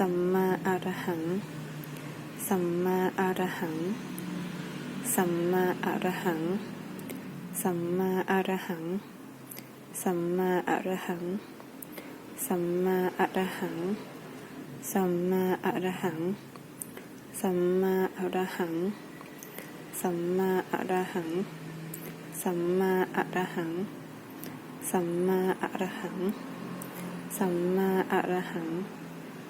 สัมมาอะระหังสัมมาอะระหังสัมมาอะระหังสัมมาอะระหังสัมมาอะระหังสัมมาอะระหังสัมมาอะระหังสัมมาอะระหังสัมมาอะระหังสัมมาอะระหัง สัมมาอรหัง สัมมาอระหัง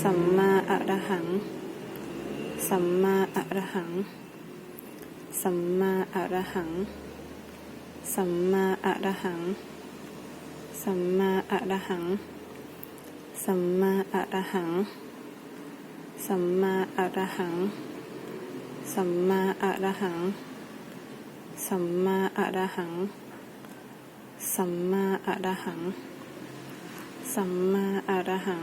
สัมมาอะระหัง สัมมาอะระหัง สัมมาอะระหัง สัมมาอะระหัง สัมมาอะระหัง สัมมาอะระหัง สัมมาอะระหัง สัมมาอะระหัง สัมมาอะระหัง สัมมาอะระหัง สัมมาอะระหัง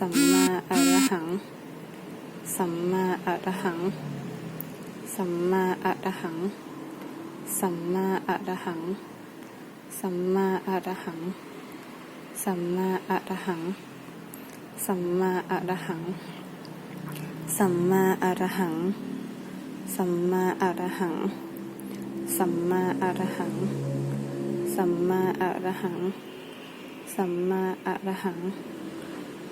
สัมมาอะระหัง สัมมาอะระหัง สัมมาอะระหัง สัมมาอะระหัง สัมมาอะระหัง สัมมาอะระหัง สัมมาอะระหัง สัมมาอะระหัง สัมมาอะระหัง สัมมาอะระหัง สัมมาอะระหัง สัมมาอะระหัง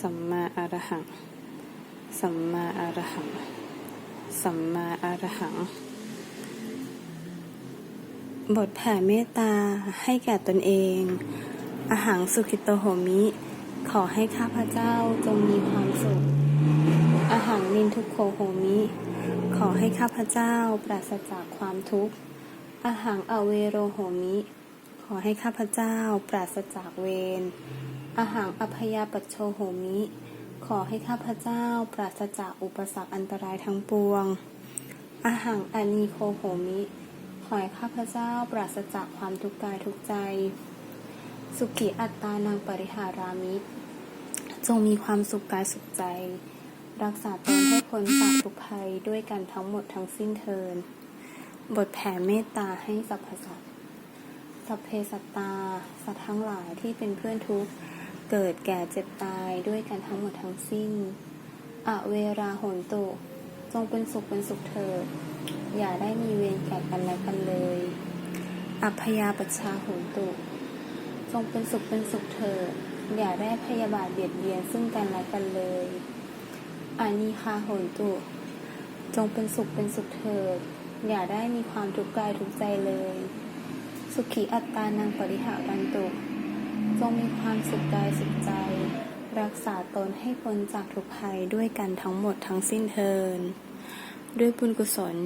สัมมาอระหัง สัมมาอระหัง สัมมาอระหัง บทแผ่เมตตาให้แก่ตนเอง อาหังสุขิโตโหมิ ขอให้ข้าพเจ้าจงมีความสุข อาหังนินทุกโขโหมิ ขอให้ข้าพเจ้าปราศจากความทุกข์ อาหังอเวโรโหมิ ขอให้ข้าพเจ้าปราศจากเวร อาหังอภยาปัชโชโหมิ ขอให้ข้าพเจ้าปราศจากอุปสรรคอันตรายทั้งปวง อาหังอานีโคโหมิ ขอให้ข้าพเจ้าปราศจากความทุกข์กายทุกใจ สุขีอัตตานังปริหารามิ จงมีความสุขกายสุขใจ รักษาตนให้พ้นจากทุกภัยด้วยกันทั้งหมดทั้งสิ้นเทิน บทแผ่เมตตาให้สรรพสัตว์สัพเพสัตตา สัตว์ทั้งหลายที่เป็นเพื่อนทุกข์ เกิดแก่เจ็บตายด้วยกันทั้งหมดทั้งสิ้น อเวราโหนตุ จงเป็นสุขเป็นสุขเถิด อย่าได้มีเวรแก่กันและกันเลย อัพยาปชาโหนตุ จงเป็นสุขเป็นสุขเถิด อย่าได้พยาบาทเบียดเบียนซึ่งกันและกันเลยอานิคาโหนตุ จงเป็นสุขเป็นสุขเถิด อย่าได้มีความทุกข์กายทุกใจเลย สุขีอัตตานังปริหารันตุ จงมีความสุขกายสุขใจ รักษาตนให้พ้นจากทุกภัยด้วยกันทั้งหมดทั้งสิ้นเทิน ด้วยบุญกุศล